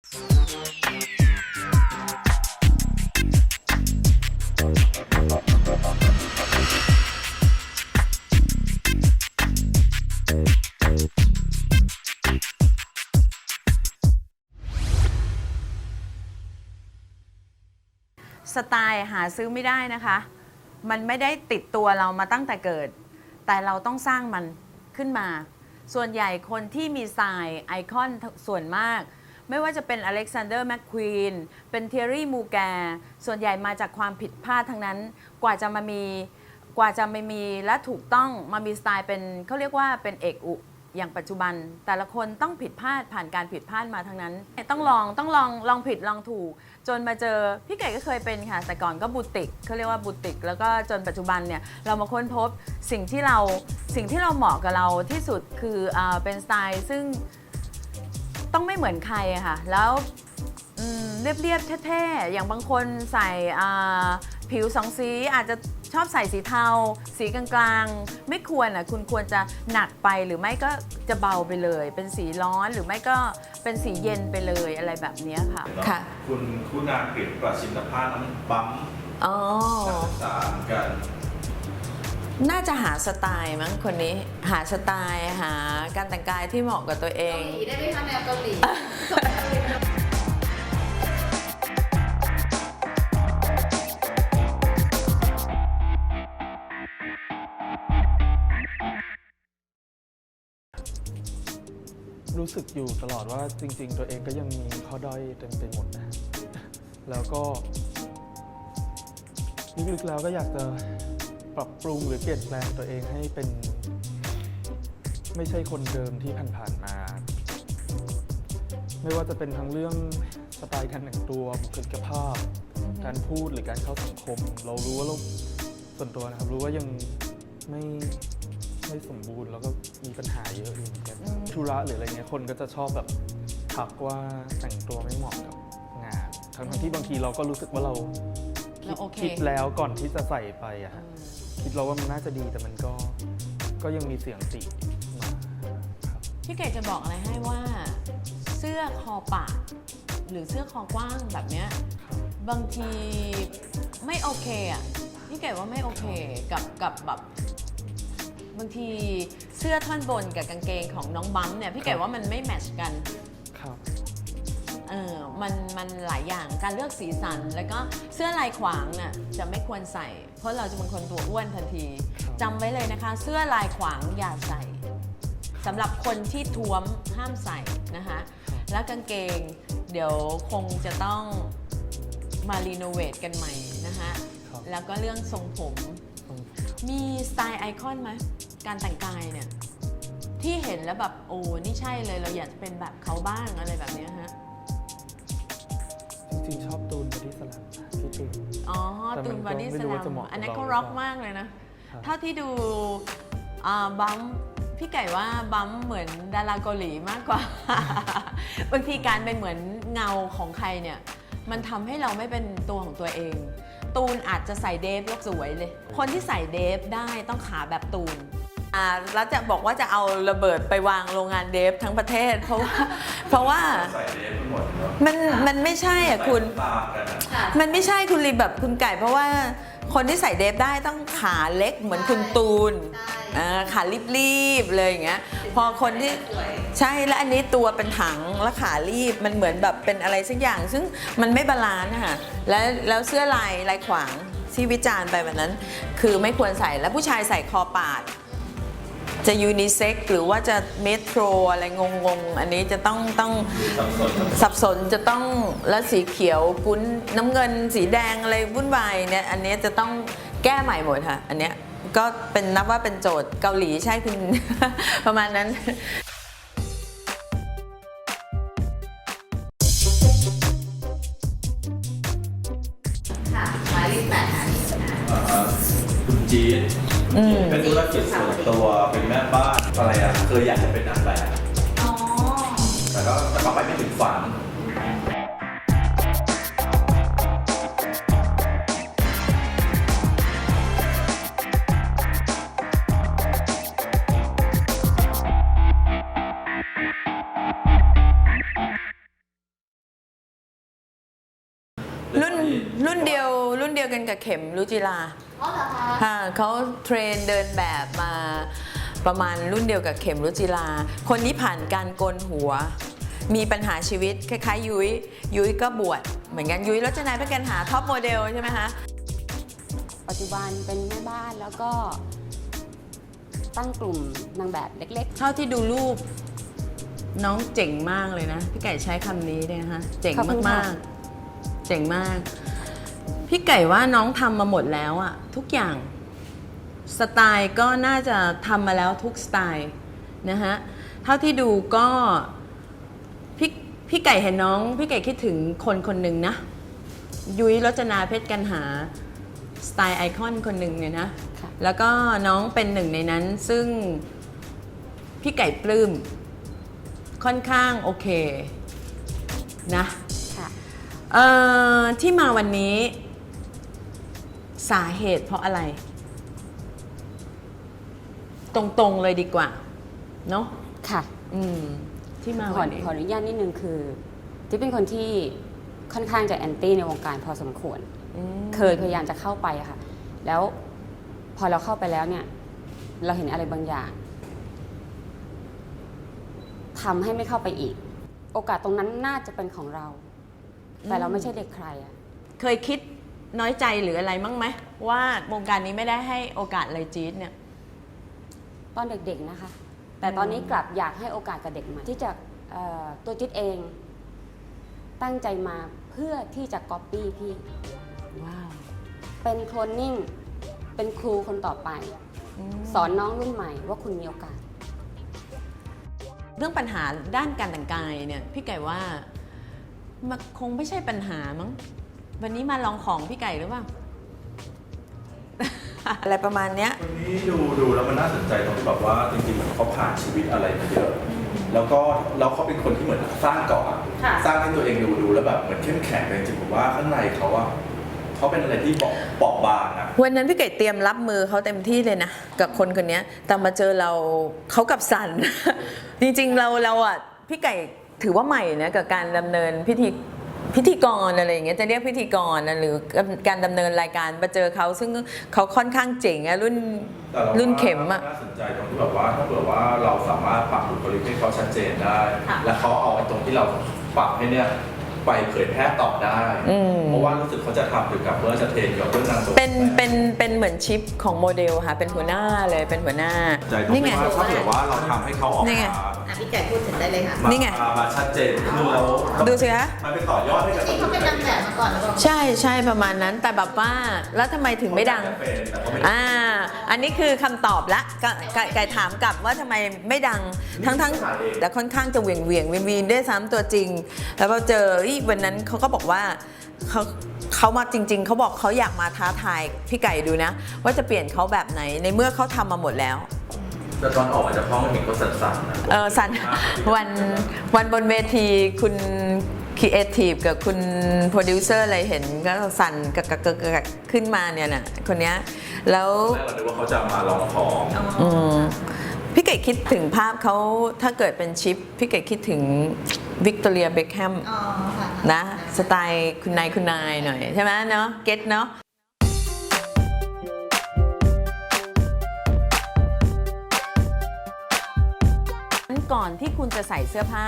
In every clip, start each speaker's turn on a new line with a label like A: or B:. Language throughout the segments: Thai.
A: สไตล์หาซื้อไม่ได้นะคะ มันไม่ได้ติดตัวเรามาตั้งแต่เกิด แต่เราต้องสร้างมันขึ้นมา ส่วนใหญ่คนที่มีสไตล์ไอคอนส่วนมาก ไม่ว่าจะเป็นอเล็กซานเดอร์แมคควีนเป็นเท r รี่มูแกร์ส่วนใหญ่มาจากความผิดพลาดทั้งนั้น กว่าจะมามีกว่าจะไม่มีและถูกต้องมามีสไตล์เป็นเขาเรียกว่าเป็นเอกอุอย่างปัจจุบัน แต่ละคนต้องผิดพลาดผ่านการผิดพลาดมาทั้งนั้น ต้องลองต้องลองลองผิดลองถูก จนมาเจอพี่ไก่ก็เคยเป็นค่ะ แต่ก่อนก็บูติกเขาเรียกว่าบูติก แล้วก็จนปัจจุบันเนี่ยเรามาค้นพบสิ่งที่เราสิ่งที่เราเหมาะกับเราที่สุดคืออาเป็นสไตล์ซึ่ง ต้องไม่เหมือนใครอะค่ะ แล้วอืมเรียบๆเท่ๆ อย่างบางคนใส่อ่าผิวสองสีอาจจะชอบใส่สีเทา สีกลางๆ ไม่ควรอะคุณควรจะหนักไปหรือไม่ก็จะเบาไปเลย เป็นสีร้อนหรือไม่ก็เป็นสีเย็นไปเลยอะไรแบบเนี้ยค่ะค่ะ
B: คุณคุณากฤษประสิทธิภาพน้ำปั๊ม
A: อ๋อ
B: นักศึกษาเหมือนกัน
A: น่าจะหาสไตล์มั้งคนนี้หาสไตล์หาการแต่งกายที่เหมาะกับตัวเอ
C: เกางหลีได้ไหมคะแนวเกาหลี
D: รู้สึกอยู่ตลอดว่าจริง ๆ ตัวเองก็ยังมีข้อด้อยเต็มไปหมดนะ แล้วก็ลึกๆแล้วก็อยากจะ ปรับปรุงหรือเปลี่ยนแปลงตัวเองให้เป็น ไม่ใช่คนเดิมที่ผ่านๆมา ไม่ว่าจะเป็นทั้งเรื่องสไตล์การแต่งตัวบุคลิกภาพ การพูดหรือการเข้าสังคม เรารู้ว่าเราส่วนตัวนะครับ รู้ว่ายังไม่ไม่สมบูรณ์แล้วก็มีปัญหาเยอะอยู่เหมือนกัน
A: อืม
D: ธุระหรืออะไรเงี้ยคนก็จะชอบแบบทักว่าแต่งตัวไม่เหมาะกับงานทั้งๆที่บางทีเราก็รู้สึกว่าเราคิ
A: เรา
D: ด
A: โอเค
D: คิดแล้วก่อนที่จะใส่ไปอะฮะ คิดเราว่ามันน่าจะดีแต่มันก็ก็ยังมีเสียงติมาครับ
A: พี่เก๋จะบอกอะไรให้ว่า เสื้อคอปากหรือเสื้อคอกว้างแบบเนี้ยบางทีไม่โอเคอะพี่เก๋ว่าไม่โอเคกับกับแบบบางทีเสื้อท่อนบนกับกางเกงของน้องบัมเนี่ยพี่เก๋ว่ามันไม่แมทชกัน
D: ครับ
A: เออมันมันหลายอย่างการเลือกสีสัน แล้วก็เสื้อลายขวางน่ะจะไม่ควรใส่ เพราะเราจะเป็นคนตัวอ้วนทันที
D: ครับ
A: จำไว้เลยนะคะ เสื้อลายขวางอย่าใส่สำหรับคนที่ท้วมห้ามใส่นะคะแล้วกางเกงเดี๋ยวคงจะต้องมารีโนเวทกันใหม่นะคะ
D: ครับ
A: แล้วก็เรื่องทรงผม
D: อืม
A: มีสไตล์ไอคอนไหมการแต่งกายเนี่ยที่เห็นแล้วแบบโอ้นี่ใช่เลยเราอยากจะเป็นแบบเขาบ้างอะไรแบบเนี้ยฮะ
D: จริงๆชอบ แต่
A: ตู
D: มันน
A: บอดี้
D: ก็ไม่
A: ส
D: รู้
A: แล
D: ว่าจะเห
A: ม
D: มาะกับ
A: อันนั้น
D: เรา
A: ก็
D: หรือ
A: ร็อก
D: เปล่าม
A: มากเลยนะ
D: ครับ
A: เท่าที่ดูอ่าบัมพี่ไก่ว่าบัมเหมือนดาราเกาหลีมากกว่า บางทีการเป็นเหมือนเงาของใครเนี่ย มันทำให้เราไม่เป็นตัวของตัวเอง ตูนอาจจะใส่เดฟแล้วสวยเลย คนที่ใส่เดฟได้ต้องขาแบบตูน อ่าแล้วจะบอกว่าจะเอาระเบิดไปวางโรงงานเดฟทั้งประเทศ เพราะว่าเพราะว่า
B: ใส่เดฟทั้งหมดเนาะ
A: มันมันไม่ใช่อะคุณ
B: ตามกันอะ
C: ค่ะ
A: มันไม่ใช่คุณรีแบบคุณไก่ เพราะว่าคนที่ใส่เดฟได้ต้องขาเล็กเหมือนคุณตูน
C: ใช่
A: อ่าขารีบๆเลยอย่างเงี้ยพอคนที่
C: สวย
A: ใช่แล้วอันนี้ตัวเป็นถังแล้วขารีบมันเหมือนแบบเป็นอะไรสักอย่าง ซึ่งมันไม่บาลานซ์นะคะแล้วแล้วเสื้อลายลายขวางที่วิจารณ์ไปวันนั้น คือไม่ควรใส่แล้วผู้ชายใส่คอปาด จะยูนิเซ็กหรือว่าจะเมโทรอะไรงงๆ อันนี้จะต้องต้อง
B: สับสน
A: สับสนจะต้องแล้วสีเขียวกุ้นน้ำเงินสีแดงอะไรวุ่นวายเนี่ยอันเนี้ยจะต้องแก้ใหม่หมดค่ะ อันเนี้ยก็เป็นนับว่าเป็นโจทย์เกาหลีใช่คุณ ประมาณนั้น
C: ค่ะหมายเลขแปดค่ะ
B: อ่าคุณจีน
A: อืม
B: เป็นธุรกิจส่วนตัวเป็นแม่บ้านอะไรอะเคยอยากจะเป็นนางแบบ
C: อ๋อ
B: แต่ก็แต่ก็ไปไม่ถึงฝัน
A: รุ่นรุ่นเดียว รุ่นเดียวกันกับเข็มรุจิลา
C: อ๋อเหรอคะ
A: ค่ะเขาเทรนเดินแบบมาประมาณรุ่นเดียวกับเข็มรุจิลา คนนี้ผ่านการโกนหัว มีปัญหาชีวิตคล้ายๆ ยุ้ย ยุ้ยก็บวชเหมือนกันยุ้ยรจนายเป็นกันหาท็อปโมเดลใช่ไหมคะ
E: ปัจจุบันเป็นแม่บ้านแล้วก็ตั้งกลุ่มนางแบบเล็ก
A: เท่าที่ดูรูปน้องเจ๋งมากเลยนะ พี่ไก่ใช้คำนี้เลยนะคะเจ๋ง
E: ขอบคุณค่ะ
A: มากๆ เจ๋งมาก พี่ไก่ว่าน้องทำมาหมดแล้วอะทุกอย่างสไตล์ก็น่าจะทำมาแล้วทุกสไตล์นะฮะเท่าที่ดูก็พี่พี่ไก่เห็นน้อง พี่ไก่คิดถึงคนคนหนึ่งนะ ยุ้ยรจนาเพชรกันหาสไตล์ไอคอนคนหนึ่งเนี่ยนะ
E: ค่ะ
A: แล้วก็น้องเป็นหนึ่งในนั้นซึ่งพี่ไก่ปลื้มค่อนข้างโอเคนะ
E: ๆค่ะ
A: เอ่อที่มาวันนี้ สาเหตุเพราะอะไร ตรงๆเลยดีกว่า เนาะ
E: ค่ะ
A: อืม ที่มา
E: ขอ
A: วันนี้
E: ขออนุญาตนิดนึงคือที่เป็นคนที่ค่อนข้างจะแอนตี้ในวงการพอสมควร
A: อืม
E: เคยพยายามจะเข้าไปอะค่ะ แล้วพอเราเข้าไปแล้วเนี่ย เราเห็นอะไรบางอย่างทำให้ไม่เข้าไปอีก โอกาสตรงนั้นน่าจะเป็นของเรา แต่เราไม่ใช่เด็กใครอะ
A: เคยคิดน้อยใจหรืออะไรมั้งไหมว่าวงการนี้ไม่ได้ให้โอกาสอะไรจี๊ดเนี่ย
E: ตอนเด็กๆนะคะ แต่ตอนนี้กลับอยากให้โอกาสกับเด็กใหม่ที่จะเอ่อตัวจิ๊ดเอง ตั้งใจมาเพื่อที่จะก๊อปปี้พี่
A: ว้าว
E: เป็นโคลนนิ่ง เป็นครูคนต่อไป สอนน้องรุ่นใหม่ว่าคุณมีโอกาส
A: เรื่องปัญหาด้านการแต่งกายเนี่ย พี่ไก่ว่า มันคงไม่ใช่ปัญหามั้ง วันนี้มาลองของพี่ไก่หรือเปล่า อะไรประมาณเนี้ย
B: วันนี้ดูดูแล้วมันน่าสนใจตรงที่แบบว่าจริงๆเขาผ่านชีวิตอะไรมาเยอะแล้วก็แล้วเขาเป็นคนที่เหมือนสร้างเกาะอะ
C: ค่ะ
B: สร้างให้ตัวเองดูดูแล้วแบบเหมือนเข้มแข็งแต่จริงๆผมว่าข้างในเขาอะเขาเป็นอะไรที่เบาเบาบางอะ
A: วันนั้นพี่ไก่เตรียมรับมือเขาเต็มที่เลยนะ กับคนคนเนี้ยแต่มาเจอเราเขากับสันจริงๆเราเราอะพี่ไก่ ถือว่าใหม่นะกับการดำเนินพิธีพิธีกรอะไรอย่างเงี้ยจะเรียกพิธีกรนะหรือการดำเนินรายการมาเจอเขาซึ่งเขาค่อนข้างเจ๋งอะรุ่น
B: แต่เรา
A: รุ่นเข็มอะ
B: น่าสนใจตรงที่แบบว่าถ้าเผื่อว่าเราสามารถปรับบุคลิกให้เขาชัดเจนได้
C: ค่ะ
B: และเขาเอาไอ้ตรงที่เราปรับให้เนี่ยไปเผยแพร่ต่อได้
A: อืม
B: เพราะว่ารู้สึกเขาจะทำเกี่ยวกับเรื่องจะเทรนเกี่ยวกับเรื่องนางตัว
A: เป็นเป็นเป็นเหมือนชิปของโมเดลค่ะเป็นหัวหน้าเลยเป็นหัวหน้า
B: ใจตรง
A: นี่ไง
B: ที่ว่าถ้าเผื่อว่าเราทำให้เขาออก
A: นี่ไง
B: มา
C: อะพี่ไก่พูดถึงได้เลยค่ะ
B: มา
A: นี่ไง
B: มามาชัดเจนขึ้นแล้ว
A: ดูสิคะ
B: มันเป็นต่อยอดให้กับ
C: จริงๆเขาเป็นนางแบบมาก่อนหรือเปล่า
A: ใช่ใช่ประมาณนั้นแต่แบบว่าแล้วทำไมถึงไม่ดัง
B: เป็นแต่เขาไม่
A: อ่า อันนี้คือคำตอบละกไก่ไก่ถามกลับว่าทำไมไม่ดังทั้งทั้งแต่ค่อนข้างจะเหวี่ยงเวียงวินวินด้วยซ้ำตัวจริง แล้วพอเจออีวันนั้นเขาก็บอกว่าเขาเขามาจริง ๆเขาบอกเขาอยากมาท้าทายพี่ไก่ดูนะ ว่าจะเปลี่ยนเขาแบบไหนในเมื่อเขาทำมาหมดแล้ว
B: แต่ตอนออกมาจากห้องเห็นเขาสั่นๆนะ
A: เออสันวันวันบนเวทีคุณครีเอทีฟกับคุณโปรดิวเซอร์อะไรเห็นก็สั่นกะกะกะกะกะขึ้นมาเนี่ยน่ะคนเนี้ยแล้ว
B: แรกเราคิดว่าเขาจะมาลองของ
A: อืมพี่เก๋คิดถึงภาพเขาถ้าเกิดเป็นชิป พี่เก๋คิดถึงวิกตอเรียเบคแฮม
C: อ๋อค่ะ
A: นะ สไตล์คุณนายคุณนายหน่อย ใช่ไหมเนาะเก็ตเนาะ ก่อนที่คุณจะใส่เสื้อผ้า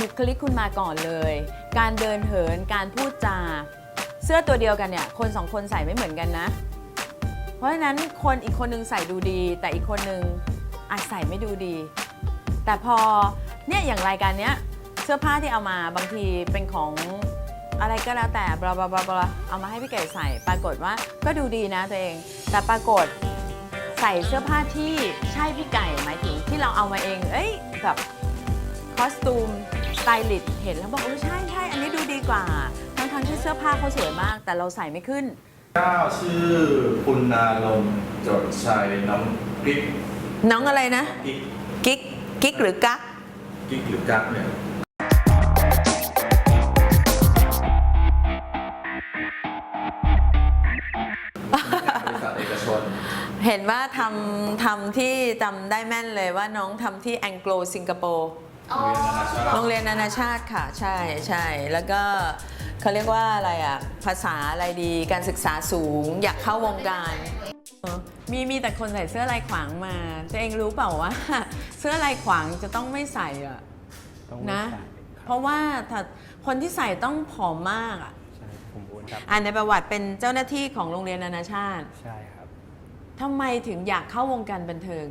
A: บุคลิกคุณมาก่อนเลย การเดินเหินการพูดจา เสื้อตัวเดียวกันเนี่ย คนสองคนใส่ไม่เหมือนกันนะ เพราะฉะนั้นคนอีกคนนึงใส่ดูดี แต่อีกคนนึงอาจใส่ไม่ดูดี แต่พอเนี่ยอย่างรายการเนี้ยเสื้อผ้าที่เอามาบางทีเป็นของอะไรก็แล้วแต่บลาบลาบลาบลาเอามาให้พี่ไก่ใส่ ปรากฏว่าก็ดูดีนะตัวเอง แต่ปรากฏ ใส่เสื้อผ้าที่ใช่พี่ไก่หมายถึงที่เราเอามาเอง เอ้ยแบบคอสตูมสไตลิสต์เห็นแล้วบอกเออใช่ใช่อันนี้ดูดีกว่า ทั้งทั้งๆที่เสื้อผ้าเขาสวยมาก แต่เราใส่ไม่ขึ้น
B: เจ้าชื่อปุณนาลมจดชัยน้ำพริก
A: น้องอะไรนะ
B: กิ๊ก
A: กิ๊กกิ๊กหรือกั๊ก
B: กิ๊กหรือกั๊กเนี่ย เห็
A: นว่าทำทำที่จำได้แม่นเลยว่าน้องทำที่แองโกลสิงคโปร์
C: อ๋อ
A: โรงเรียนนานาชาติค่ะใช่ใช่แล้วก็เขาเรียกว่าอะไรอะ ภาษาอะไรดีการศึกษาสูง อยากเข้าวงการมีมีแต่คนใส่เสื้อลายขวางมาตัวเองรู้เปล่าว่า เสื้อลายขวางจะต้องไม่ใส่อะ
F: ต้องไม่
A: นะ
F: ใส่
A: เพราะว่าถ้าคนที่ใส่ต้องผอมมากอะ
F: ใช่ผมบูนครับ
A: อ่านในประวัติเป็นเจ้าหน้าที่ของโรงเรียนนานาชาติ
F: ใช่ครับ
A: ทำไมถึงอยากเข้าวงการบันเทิง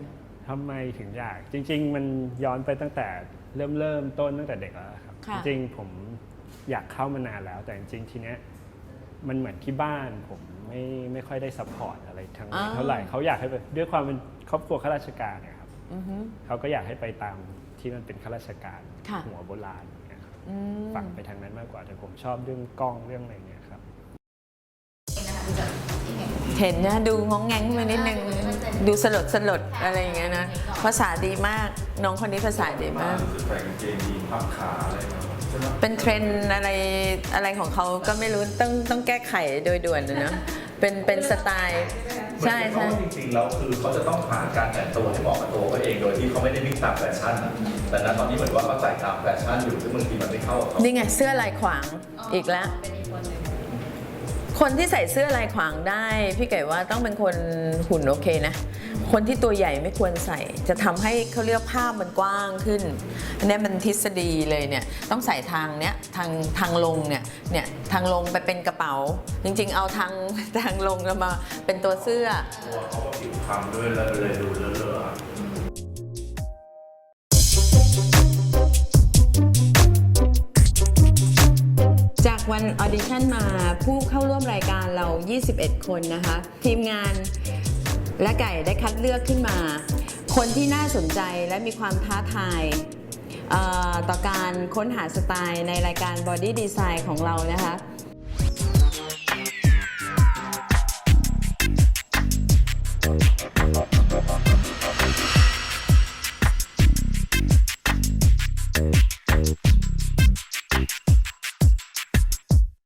F: ทำไมถึงอยากจริง ๆ มันย้อนไปตั้งแต่เริ่มเริ่มต้นตั้งแต่เด็กแล้วครับ
A: ค่ะ
F: จริงๆผมอยากเข้ามานานแล้ว แต่จริงๆทีเนี้ยมันเหมือนที่บ้านผมไม่ไม่ค่อยได้ซัพพอร์ตอะไรทั้งนั้นเท่าไหร่เขาอยากให้ไปด้วยความเป็นครอบครัวข้าราชการเนะครับ
A: อือฮึ
F: เขาก็อยากให้ไปตามที่มันเป็นข้าราชการ
A: ค่ะ
F: หัวโบราณอย่างเงี้ยครับ
A: อืม
F: ฝังไปทางนั้นมากกว่าแต่ผมชอบเรื่องกล้องเรื่องอะไรเงี้ย
A: เห็นนะดูงองแงงมานิดนึงดูสลดสลดอะไรอย่างเงี้ยนะภาษาดีมากน้องคนนี้ภาษาดีมาก
B: รู้สึกใส่กางเกงยีนพับขาอะไรมาใช่ไหม
A: เป็นเทรนด์อะไรอะไรของเขาก็ไม่รู้ต้องต้องแก้ไขโดยด่วนนะเนอะเป็นเป็นสไตล์ใช่
B: เหมื
A: ใช่
B: อนกับว่าจริงๆแล้วคือเขาจะต้องหาการแต่งตัวให้เหมาะกับตัวเขาเองโดยที่เขาไม่ได้วิ่งตามแฟชั่นนะแต่ณตอนนี้เหมือนว่าเขาใส่ตามแฟชั่นอยู่ซึ่งบางทีมันไม่เข้ากับเขา
A: นี่ไงเสื้อลายขวางอีกแล้ว
C: เป็นอีก คน
A: ที่ใส่เสื้อลายขวางได้ พี่ไก่ว่าต้องเป็นคนหุ่นโอเคนะ คนที่ตัวใหญ่ไม่ควรใส่ จะทำให้เขาเรียกภาพมันกว้างขึ้นอันนี้มันทฤษฎีเลยเนี่ยต้องใส่ทางเนี้ยทางทางลงเนี่ยเนี่ยทางลงไปเป็นกระเป๋า จริง ๆ เอาทางทางลงแล้วมาเป็นตัวเสื้อ
B: เขาก็ผิวคล้ำด้วยแล้วเลยดูเลอะ อ
A: อดิชั่นมาผู้เข้าร่วมรายการเรา 21 คนนะคะ ทีมงานและไก่ได้คัดเลือกขึ้นมา คนที่น่าสนใจและมีความท้าทายต่อการค้นหาสไตล์ในรายการ Body Design ของเรานะคะ